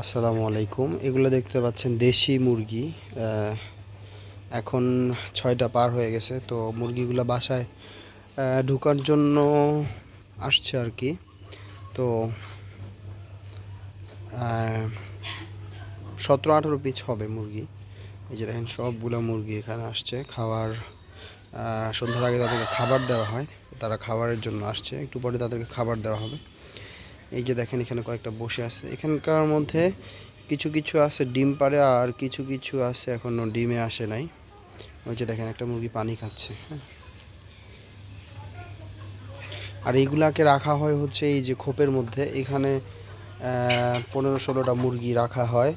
আসসালামু আলাইকুম। এগুলো দেখতে পাচ্ছেন দেশি মুরগি। এখন ছয়টা পার হয়ে গেছে, তো মুরগিগুলো বাসায় ঢুকার জন্য আসছে আর কি। তো সতেরো আঠেরো পিস হবে মুরগি। এই যে দেখেন সবগুলো মুরগি এখানে আসছে। খাবার সন্ধ্যার আগে তাদেরকে খাবার দেওয়া হয়, তারা খাবারের জন্য আসছে। একটু পরে তাদেরকে খাবার দেওয়া হবে। এই যে দেখেন এখানে কয়েকটা বসে আছে। এখানকার মধ্যে কিছু কিছু আছে ডিম পারে আর কিছু কিছু আছে এখনও ডিমে আসে নাই। ওই যে দেখেন একটা মুরগি পানি খাচ্ছে হ্যাঁ। আর এইগুলাকে রাখা হয় হচ্ছে এই যে খোপের মধ্যে। এখানে পনেরো ষোলোটা মুরগি রাখা হয়।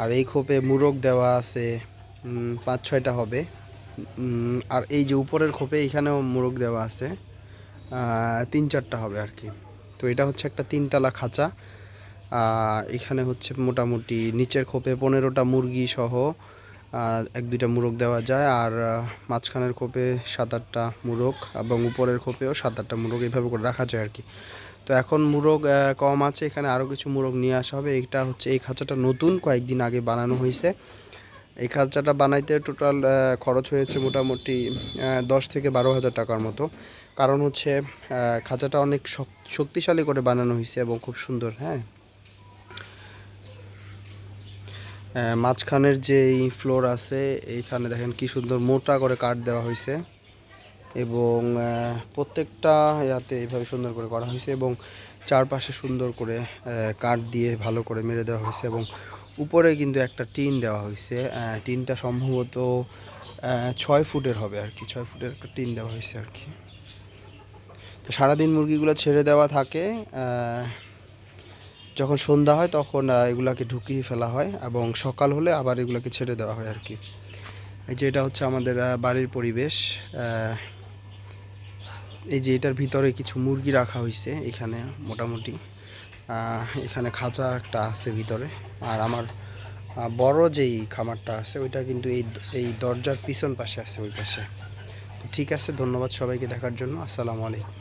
আর এই খোপে মুরগ দেওয়া আছে পাঁচ ছয়টা হবে। আর এই যে উপরের খোপে এখানেও মুরগ দেওয়া আছে। তিন চারটা হবে আর কি। তো এটা হচ্ছে একটা তিনতলা খাঁচা। এখানে হচ্ছে মোটামুটি নিচের খোপে পনেরোটা মুরগি সহ এক দুইটা মুরগ দেওয়া যায় আর মাঝখানের খোপে সাত আটটা মুরগ এবং উপরের খোপেও সাত আটটা মুরগ এইভাবে করে রাখা যায় আর কি তো এখন মুরগ কম আছে, এখানে আরও কিছু মুরগ নিয়ে আসা হবে। এটা হচ্ছে এই খাঁচাটা নতুন, কয়েকদিন আগে বানানো হয়েছে। এই খাঁচাটা বানাইতে টোটাল খরচ হয়েছে মোটামুটি দশ থেকে বারো হাজার টাকার মতো। কারণ হচ্ছে খাঁচাটা অনেক শক্তিশালী করে বানানো হয়েছে এবং খুব সুন্দর হ্যাঁ? মাঝখানের যে এই ফ্লোর আছে, এইখানে দেখেন কি সুন্দর মোটা করে কাঠ দেওয়া হয়েছে এবং প্রত্যেকটা ইয়াতে এইভাবে সুন্দর করে করা হয়েছে এবং চারপাশে সুন্দর করে কাঠ দিয়ে ভালো করে মেরে দেওয়া হয়েছে এবং উপরে কিন্তু একটা টিন দেওয়া হয়েছে। টিনটা সম্ভবত ছয় ফুটের হবে আর কি, ছয় ফুটের একটা টিন দেওয়া হয়েছে আর কি। তো সারাদিন মুরগিগুলো ছেড়ে দেওয়া থাকে যখন সন্ধ্যা হয় তখন এগুলাকে ঢুকিয়ে ফেলা হয় এবং সকাল হলে আবার এগুলোকে ছেড়ে দেওয়া হয় আর কি। এই যে এটা হচ্ছে আমাদের বাড়ির পরিবেশ এই যে এটার ভিতরে কিছু মুরগি রাখা হয়েছে এখানে মোটামুটি। এখানে খাঁচা একটা আছে ভিতরে। আর আমার বড় যেই খামারটা আছে, ওইটা কিন্তু এই এই দরজার পিছন পাশে আছে, ওই পাশে। ঠিক আছে, ধন্যবাদ সবাইকে দেখার জন্য। আসসালামু আলাইকুম।